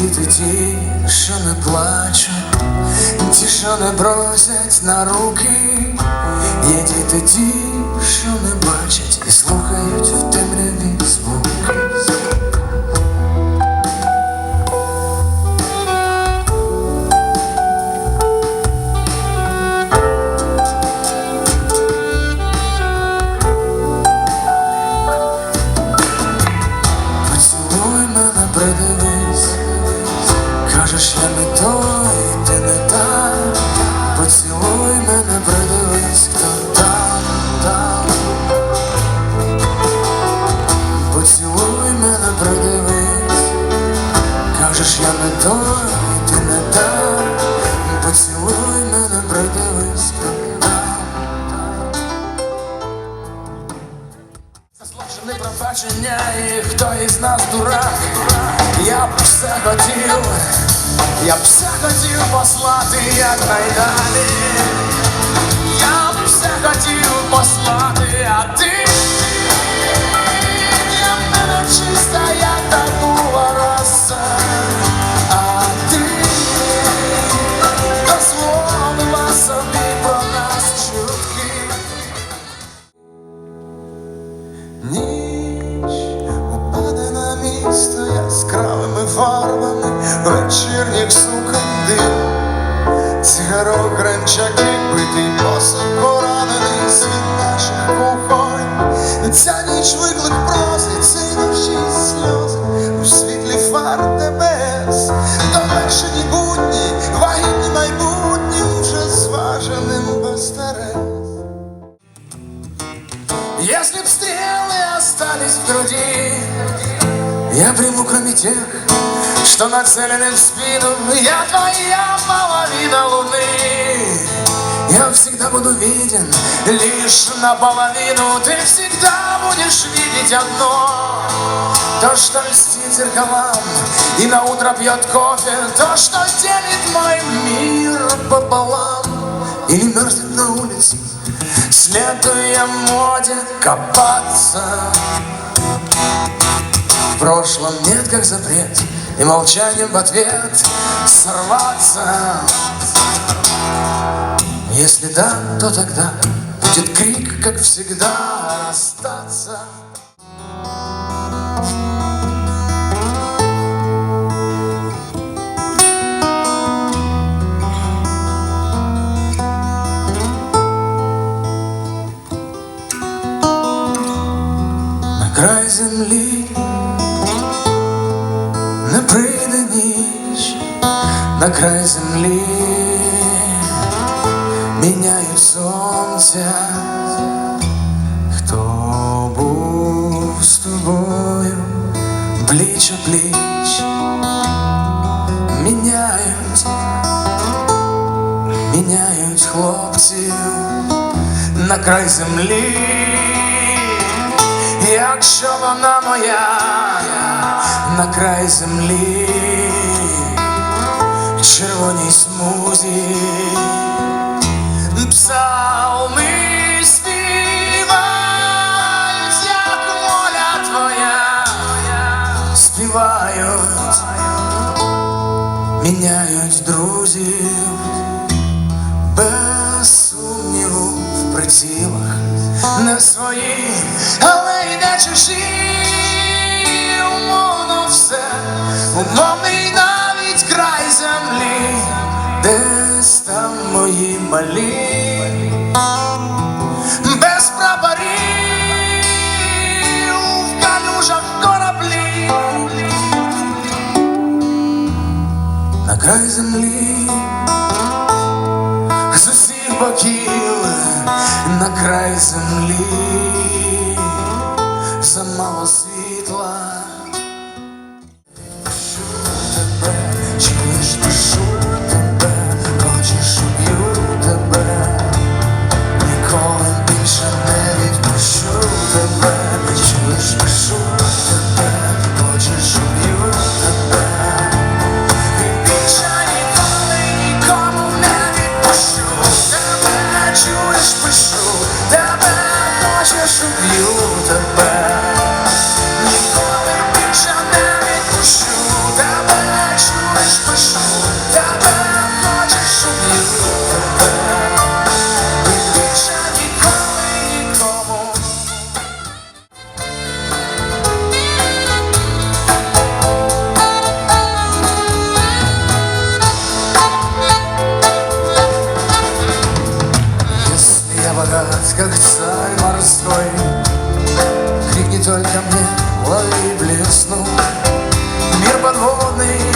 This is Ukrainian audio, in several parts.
діти ті, що не плачуть, ті, що не просять на руки, є діти ті, що не бачать і слухають в темряві звуки. Не той, ти не та. Поцілуй мене, придивись, хто там, там. Поцілуй мене, придивись, кажеш, я не той, ти не та. Поцілуй мене, придивись, хто там. Пробачення і хто із нас дурак Я б все хотів, я б все хотів послати якнайдалі битий посуд поранений світ наших кухонь Ця ніч виклик прози, цей ночі сльози у світлі фар небес Довершені будні, вагітні майбутні вже зваженим без стерез Если б стрелы остались в груди, я приму кроме тех, что нацелены в спину. Я твоя половина луны. Я всегда буду виден лишь наполовину. Ты всегда будешь видеть одно. То, что льстит зеркалам и на утро пьет кофе. То, что делит мой мир пополам или мерзнет на улице. Следуя моде копаться В прошлом нет как запрет И молчанием в ответ сорваться Если да, то тогда Будет крик, как всегда, расстаться на край землі, не прийде ніч, на край землі Міняють сонця, хто був з тобою? Пліч о пліч, міняють, міняють хлопців на край землі. Якщо вона моя на край землі, червоній смузі, співають, міняють друзів без сумніву в прицілах не свої, але й не чужі. Умовно все, умовний навіть край землі, десь там мої малі, землі з усіх боків на край землі замало світла. вода, как царь морской Крикни только мне, лови блесну. Мир подводный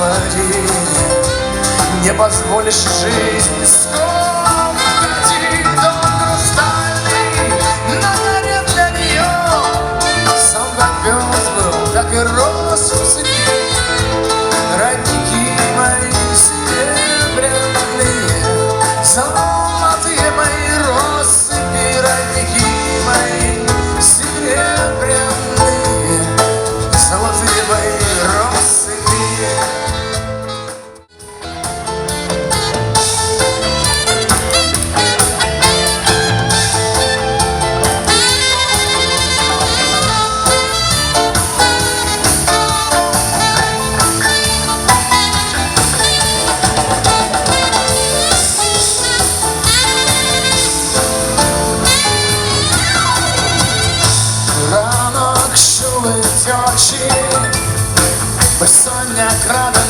Господи, не позволишь жизнь скомкать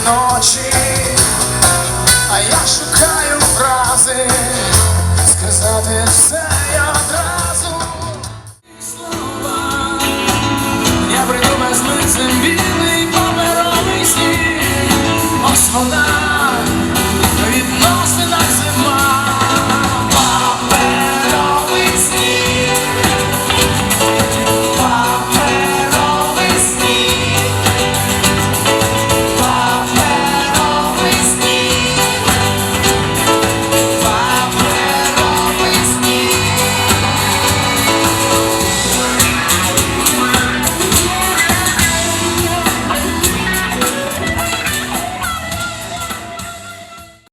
ночі,